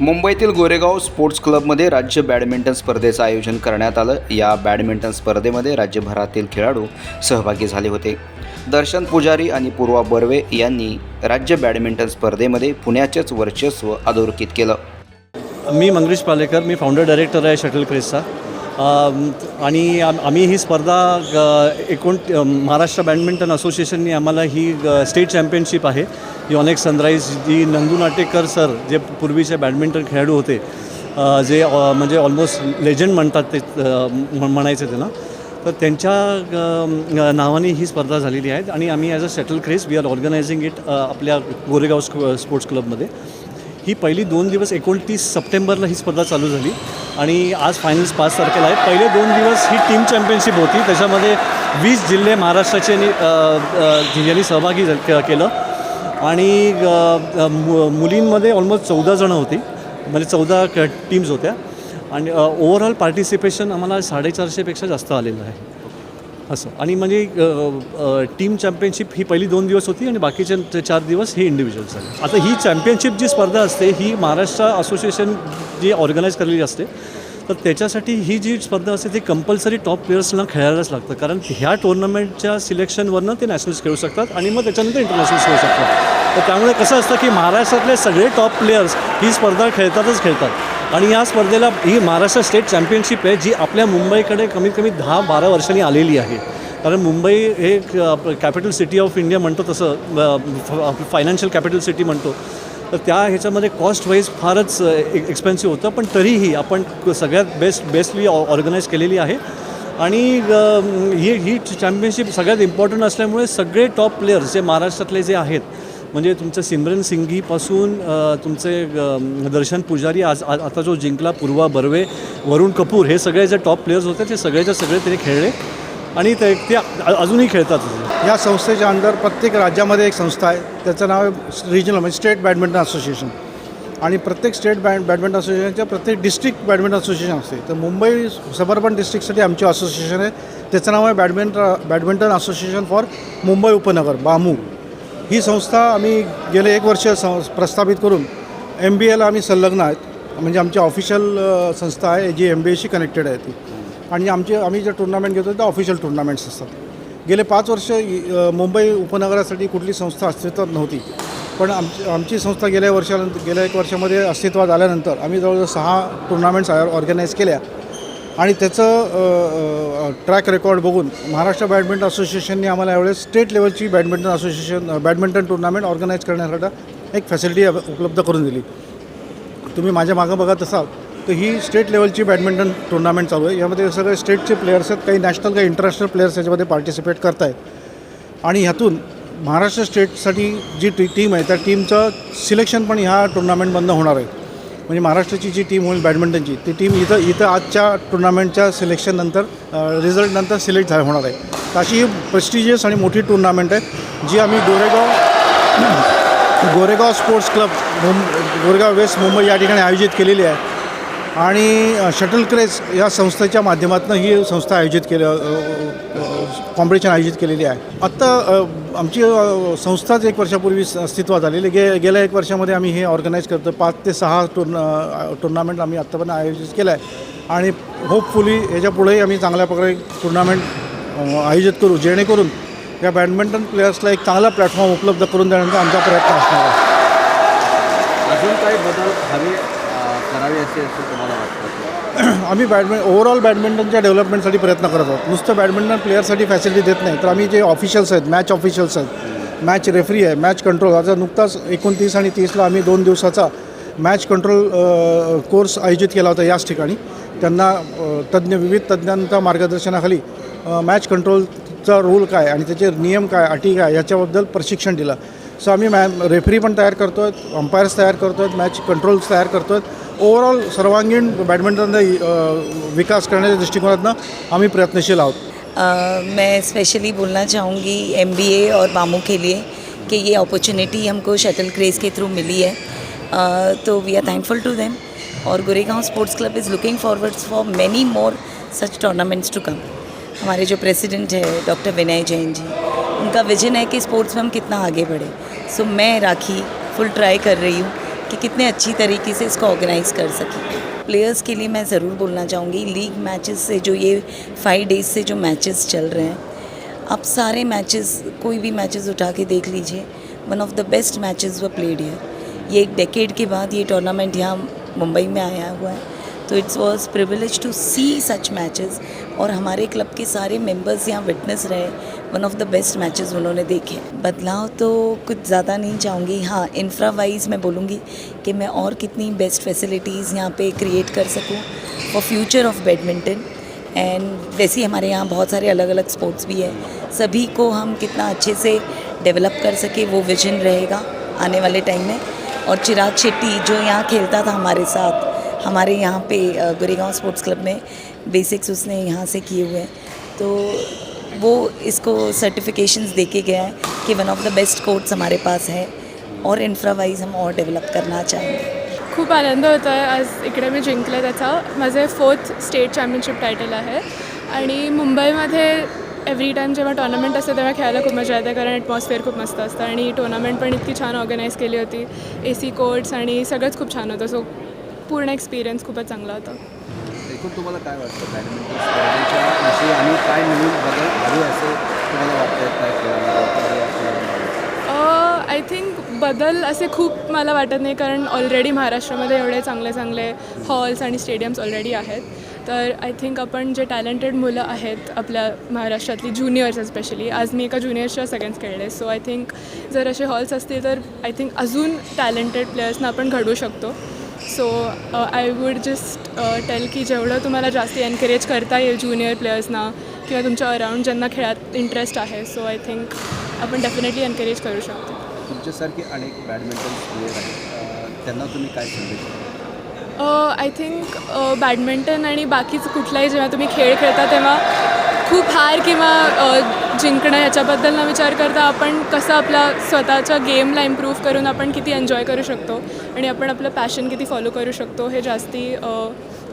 मुंबईतील गोरेगाव स्पोर्ट्स क्लबमध्ये राज्य बॅडमिंटन स्पर्धेचं आयोजन करण्यात आलं. या बॅडमिंटन स्पर्धेमध्ये राज्यभरातील खेळाडू सहभागी झाले होते. दर्शन पुजारी आणि पूर्वा बर्वे यांनी राज्य बॅडमिंटन स्पर्धेमध्ये पुण्याचेच वर्चस्व अधोरेखित केलं. मी मंगेश पालेकर मी फाउंडर डायरेक्टर आहे शटल क्रेसचा आणि आम्ही ही स्पर्धा एकूण एकोण महाराष्ट्र बॅडमिंटन असोसिएशनने आम्हाला ही स्टेट चॅम्पियनशिप आहे. योनेक सनराईज जी नंदू नाटेकर सर जे पूर्वीचे बॅडमिंटन खेळाडू होते जे म्हणजे ऑलमोस्ट लेजंड म्हणतात ते म्हणायचे त्यांना तर त्यांच्या नावाने ही स्पर्धा झालेली आहे आणि आम्ही as a shuttle craze we are organising it आपल्या गोरेगाव स्पोर्ट्स क्लबमध्ये. ही पहिली दोन दिवस एकोणतीस सप्टेंबरला ही स्पर्धा चालू झाली. आणि आज फायनल्स पाच तारखेला आहेत. पहिले दोन दिवस ही टीम चॅम्पियनशिप होती. त्याच्यामध्ये वीस जिल्हे महाराष्ट्राचे नि- यांनी सहभागी केलं. आणि मु- मुलींमध्ये ऑलमोस्ट चौदा जणं होती. म्हणजे चौदा टीम्स होत्या. आणि ओव्हरऑल पार्टिसिपेशन आम्हाला साडेचारशेपेक्षा जास्त आलेलं आहे. असं. आणि म्हणजे टीम चॅम्पियनशिप ही पहिली दोन दिवस होती आणि बाकीचे ते चार दिवस हे इंडिव्हिज्युअल झाले. आता ही चॅम्पियनशिप जी स्पर्धा असते ही महाराष्ट्र असोसिएशन जी ऑर्गनाईज केलेली असते तर त्याच्यासाठी ही जी स्पर्धा असते ती कंपल्सरी टॉप प्लेयर्सना खेळायलाच लागतं. कारण ह्या टुर्नामेंटच्या सिलेक्शनवरनं ते नॅशनल्स खेळू शकतात आणि मग त्याच्यानंतर इंटरनॅशनल्स खेळू शकतात. तर त्यामुळे कसं असतं की महाराष्ट्रातले सगळे टॉप प्लेयर्स ही स्पर्धा खेळतातच खेळतात. आणि या स्पर्धेला ही महाराष्ट्र स्टेट चॅम्पियनशिप आहे जी आपल्या मुंबईकडे कमीत कमी दहा बारा वर्षांनी आलेली आहे. कारण मुंबई हे कॅपिटल सिटी ऑफ इंडिया म्हणतो तसं फायनान्शियल कॅपिटल सिटी म्हणतो. तर त्या ह्याच्यामध्ये कॉस्ट वाईज फारच एक्सपेन्सिव्ह होतं पण तरीही आपण सगळ्यात बेस्ट बेस्टली ऑर्गनाईज केलेली आहे. आणि ही ही चॅम्पियनशिप सगळ्यात इम्पॉर्टंट असल्यामुळे सगळे टॉप प्लेयर्स जे महाराष्ट्रातले जे आहेत म्हणजे तुमचं सिमरन सिंघीपासून तुमचे दर्शन पुजारी आज आता जो जिंकला पूर्वा बर्वे वरुण कपूर हे सगळे जे टॉप प्लेयर्स होते ते सगळेच्या सगळे त्याने खेळले. आणि ते ते अजूनही खेळतात. या संस्थेच्या अंडर प्रत्येक राज्यामध्ये एक संस्था आहे. त्याचं नाव आहे रिजनल म्हणजे स्टेट बॅडमिंटन असोसिएशन आणि प्रत्येक स्टेट बॅड बॅडमिंटन असोसिएशनच्या प्रत्येक डिस्ट्रिक्ट बॅडमिंटन असोसिएशन असते. तर मुंबई सबर्बन डिस्ट्रिक्टसाठी आमची असोसिएशन आहे. त्याचं नाव आहे badminton badminton association for Mumbai Upnagar BAMU. ही संस्था आम्ही गेले एक वर्ष सं प्रस्थापित करून एम बी एला आम्ही संलग्न आहेत. म्हणजे आमची ऑफिशियल संस्था आहे जी एम बी एशी कनेक्टेड आहे ती. आणि आमचे आम्ही जे टुर्नामेंट घेतो ते ऑफिशियल टुर्नामेंट्स असतात. गेले पाच वर्ष मुंबई उपनगरासाठी कुठली संस्था अस्तित्वात नव्हती. पण आमची आमची संस्था गेल्या वर्षानंतर गेल्या एक वर्षामध्ये अस्तित्वात आल्यानंतर आम्ही जवळजवळ सहा टुर्नामेंट्स ऑर्गनाईज केल्या. आणि त्याचं ट्रॅक रेकॉर्ड बघून महाराष्ट्र बॅडमिंटन असोसिएशनने आम्हाला यावेळेस state लेवलची badminton association badminton tournament organise करण्यासाठी एक फॅसिलिटी उपलब्ध करून दिली. तुम्ही माझ्या मागं बघत असाल तर ही स्टेट लेवलची बॅडमिंटन टुर्नामेंट चालू आहे. यामध्ये सगळे स्टेटचे प्लेयर्स आहेत काही नॅशनल काही इंटरनॅशनल प्लेयर्स याच्यामध्ये पार्टिसिपेट करत आहेत आणि ह्यातून महाराष्ट्र स्टेटसाठी जी टी टीम आहे त्या टीमचं सिलेक्शन पण ह्या टुर्नामेंटमधनं होणार आहे. म्हणजे महाराष्ट्राची जी टीम होईल बॅडमिंटनची ती टीम इथं इथं आजच्या टुर्नामेंटच्या सिलेक्शननंतर रिझल्टनंतर सिलेक्ट झा होणार आहे. तर अशी ही प्रेस्टिजियस आणि मोठी टुर्नामेंट आहे जी आम्ही Goregaon Goregaon sports club Goregaon west Mumbai या ठिकाणी आयोजित केलेली आहे. आणि शटल क्रेज या संस्थेच्या माध्यमातून ही संस्था आयोजित केलं कॉम्पिटिशन आयोजित केलेली आहे. आत्ता आमची संस्थाच एक वर्षापूर्वी अस्तित्वात आलेली गे गेल्या एक वर्षामध्ये आम्ही हे ऑर्गनाईज करतो. पाच ते सहा टुर्ना टुर्नामेंट आम्ही आत्तापर्यंत आयोजित केलं आहे आणि होपफुली याच्या पुढेही आम्ही चांगल्या प्रकारे टुर्नामेंट आयोजित करू. जेणेकरून या बॅडमिंटन प्लेयर्सला एक चांगला प्लॅटफॉर्म उपलब्ध करून देण्याचा आमचा प्रयत्न असणार आहे. अजून काही बदल हवे करावी असे असं तुम्हाला वाटतं? आम्ही बॅडमिंट ओव्हरऑल बॅडमिंटनच्या डेव्हलपमेंटसाठी प्रयत्न करत आहोत. नुसतं बॅडमिंटन प्लेयरसाठी फॅसिलिटी देत नाही तर आम्ही जे ऑफिशियल्स आहेत मॅच ऑफिशियल्स आहेत मॅच रेफरी आहे मॅच कंट्रोल आता नुकताच एकोणतीस आणि तीसला आम्ही दोन दिवसाचा मॅच कंट्रोल कोर्स आयोजित केला होता याच ठिकाणी. त्यांना तज्ज्ञ विविध तज्ज्ञांच्या मार्गदर्शनाखाली मॅच कंट्रोलचा रूल काय आणि त्याचे नियम काय अटी काय याच्याबद्दल प्रशिक्षण दिलं. सो आम्ही मॅ रेफरी पण तयार करतो आहेत अंपायर्स तयार करतो आहेत मॅच कंट्रोल्स तयार करतो आहेत ओव्हरऑल सर्वांगीण बॅडमिंटनचा विकास करण्याच्या दृष्टिकोनातनं आम्ही प्रयत्नशील आहोत. मैं स्पेशली बोलना चाहूँगी एम और बामू के लिए कि ये अपॉर्चुनिटी हमको शटल क्रेज़ के थ्रू मिली है। तो we are thankful to them और Goregaon sports club is looking forwards for many more such tournaments to come हमारे जो प्रेसिडेंट है डॉक्टर विनय जैन जी उनका विजन है कि स्पोर्ट्स में हम कितना आगे बढ़े। सो मैं राखी फुल ट्राई कर रही हूँ। कि कितने अच्छी तरीके से इसको ऑर्गेनाइज कर सकें। प्लेयर्स के लिए मैं ज़रूर बोलना चाहूँगी लीग मैचेस से जो ये फाइव डेज़ से जो मैचेस चल रहे हैं, आप सारे मैचेस कोई भी मैचेस उठा के देख लीजिए one of the best matches we played है ये एक डेकेड के बाद ये टूर्नामेंट यहाँ मुंबई में आया हुआ है। तो it's was privilege to see such matches और हमारे क्लब के सारे मेंबर्स यहाँ विटनेस रहे। One of the best matches उन्होंने देखे। बदलाव तो कुछ ज़्यादा नहीं चाहूँगी। हाँ इंफ्रा वाइज मैं बोलूँगी कि मैं और कितनी बेस्ट फैसिलिटीज़ यहाँ पे क्रिएट कर सकूँ for future of badminton and वैसे ही हमारे यहाँ बहुत सारे अलग अलग स्पोर्ट्स भी है। सभी को हम कितना अच्छे से डेवलप कर सके, वो विजन रहेगा आने वाले टाइम में। और चिराग शेट्टी जो यहाँ खेलता था हमारे साथ, हमारे यहाँ पे गोरेगांव स्पोर्ट्स क्लब में बेसिक्स उसने यहाँ से किए हुए हैं। तो वो इसको सर्टिफिकेशंस दे के गया है कि one of the best courts हमारे पास है और इंफ्रा हम और डेवलप करना चाहेंगे। खूप आनंद होतो आहे. आज इकडे मी जिंकले त्याचा. माझे फोर्थ स्टेट चॅम्पियनशिप टायटल आहे. आणि मुंबईमध्ये एव्हरी टाईम जेव्हा टोर्नामेंट असते तेव्हा खेळायला खूप मजा येते कारण ॲटमॉस्फिअर खूप मस्त असतं. आणि टुर्नामेंट पण इतकी छान ऑर्गनाईज केली होती. ए सी कोर्ट्स आणि सगळंच खूप छान होतं. सो पूर्ण एक्सपिरियन्स खूपच चांगला होता. ऐकून तुम्हाला काय वाटतं? बॅडमिंटन स्पर्धेच्या विषयी आणि काय नवीन बदल हवी असं तुम्हाला वाटतं काय आय थिंक बदल असे खूप मला वाटत नाही कारण ऑलरेडी महाराष्ट्रामध्ये एवढे चांगले चांगले हॉल्स आणि स्टेडियम्स ऑलरेडी आहेत. तर आय थिंक आपण जे टॅलेंटेड मुलं आहेत आपल्या महाराष्ट्रातली ज्युनियर्स स्पेशली आज मी एका ज्युनियर्सच्या सेकंड्स खेळले. सो आय थिंक जर असे हॉल्स असतील तर आय थिंक अजून टॅलेंटेड प्लेयर्सना आपण घडवू शकतो. So I would just tell की जेवढं तुम्हाला जास्ती एनकरेज करता येईल ज्युनियर प्लेयर्सना किंवा तुमच्या अराउंड ज्यांना खेळात इंटरेस्ट आहे सो आय थिंक आपण डेफिनेटली एनकरेज करू शकतो तुमच्यासारखे अनेक बॅडमिंटन प्लेयर आहेत त्यांना तुम्ही काय संदेश? आय थिंक बॅडमिंटन आणि बाकीचं कुठलाही जेव्हा तुम्ही खेळ खेळता तेव्हा खूप हार किंवा जिंकणं याच्याबद्दल न विचार करता आपण कसं आपला स्वतःच्या गेमला इम्प्रूव्ह करून आपण किती एन्जॉय करू शकतो आणि आपण आपलं पॅशन किती फॉलो करू शकतो हे जास्ती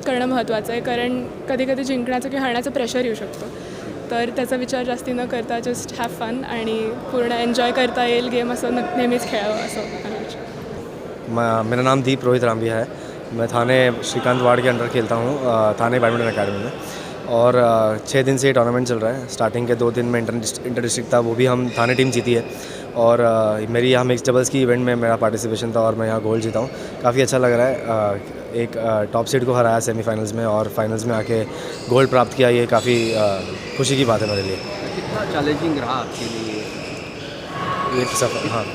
करणं महत्त्वाचं आहे. कारण कधी कधी जिंकण्याचं किंवा हारण्याचं प्रेशर येऊ शकतो. तर त्याचा विचार जास्ती न करता जस्ट हॅव फन आणि पूर्ण एन्जॉय करता येईल. गेम असं न नेहमीच खेळावं असं मैं मेरा नाम दीप रोहित रामबिया है. मैं थाने श्रीकांत वार्ड के अंडर खेलता हूँ. थाने बैडमिंटन अकेडमी में. और छः दिन से ये टूर्नामेंट चल रहा है। स्टार्टिंग के दो दिन में इंटर इंटर डिस्ट्रिक्ट था वो भी हम थाने टीम जीती है। और मेरी यहाँ मिक्स डबल्स की इवेंट में मेरा पार्टिसिपेशन था और मैं यहाँ गोल्ड जीता हूँ। काफ़ी अच्छा लग रहा है एक टॉप सीड को हराया सेमीफाइनल्स में और फाइनल्स में आके गोल्ड प्राप्त किया ये काफ़ी खुशी की बात है मेरे लिए। कितना चॅलेंजिंग रहा आपके लिए ये? सफ़र हाँ।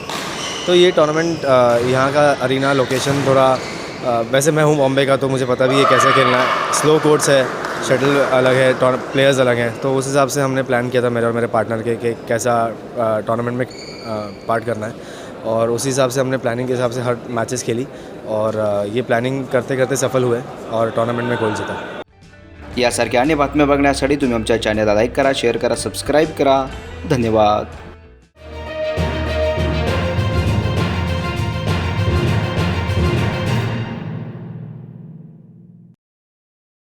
तो ये टूर्नामेंट यहाँ का अरीना लोकेशन थोड़ा वैसे मैं हूँ बॉम्बे का तो मुझे पता भी है कैसे खेलना है। स्लो कोर्ट्स है शटल अलग है प्लेयर्स अलग हैं तो उस हिसाब से हमने प्लान किया था मेरे और मेरे पार्टनर के कि कैसा टूर्नामेंट में पार्ट करना है। और उसी हिसाब से हमने प्लानिंग के हिसाब से हर मैचेस खेली और ये प्लानिंग करते करते सफल हुए और टूर्नामेंट में गोल जीता। यासारख्या अन्य बातम्या बघण्यासाठी तुम्ही आमच्या चॅनलला लाईक करा शेअर करा सबस्क्राईब करा। धन्यवाद।